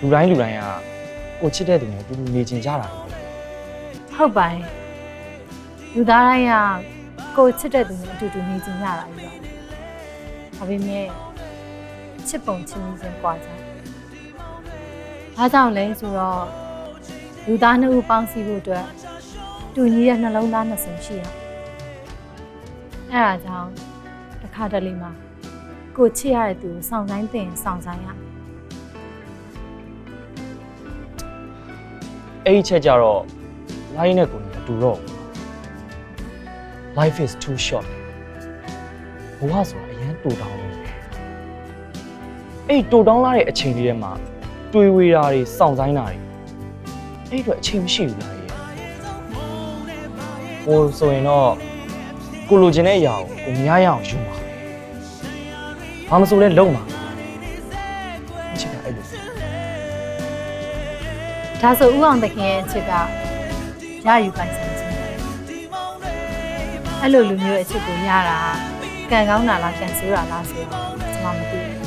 လူတိုင်းလူတိုင်းကကိုချစ်တဲ့သူနဲ့အတူတူနေချင်ကြတာပဲဟုတ်ပါတယ်လူသားတိုင်းကကိုယ်ချစ်တဲ့သူနဲ့အတူတူနေကြရတာကြီးပါဒါပေမဲ့ချစ်ပုံချစ်နည်းချင်းကွာကြတယ်။ဘာကြောင့်လဲဆိုတော့လူသားနှစ်ဦးပေါင်းစည်းဖို့အတွက်တူညီတဲ့နှလုံးသားနှစ်စုံရှိရ။အဲဒါကြောင့်တစ်ခါတလေမှာကိုချစ်ရတဲ့သူကိုစောင့်ဆိုင်တင်စောင့်ဆိုင်ရ အဲ့ဒီချက်ကြတော့ line နဲ့ကိုနေအတူတော့ဘူး life is too short ဘဝဆိုတာအရန်တူတောင်းလို့အဲ့တူတောင်းလာတဲ့အချိန်လေးထဲမှာတွေးဝေတာတွေစောင့်ဆိုင်တာတွေအဲ့အတွက်အချိန်မရှိဘူးလားရေဟိုဆိုရင်တော့ကိုလိုချင်တဲ့အရာကိုကိုများရအောင်ယူပါဘာမဆိုလဲလုံပါအချက်ကအဲ့လို။ ဒါဆိုဥအောင်တခင်ရဲ့အချစ်ကရယူပိုင်ဆိုင်ခြင်းပဲ။အဲ့လိုလူမျိုးရဲ့အချစ်ကိုရတာကံကောင်းတာလားကံဆိုးတာလားဆိုတော့ကျွန်မမသိဘူး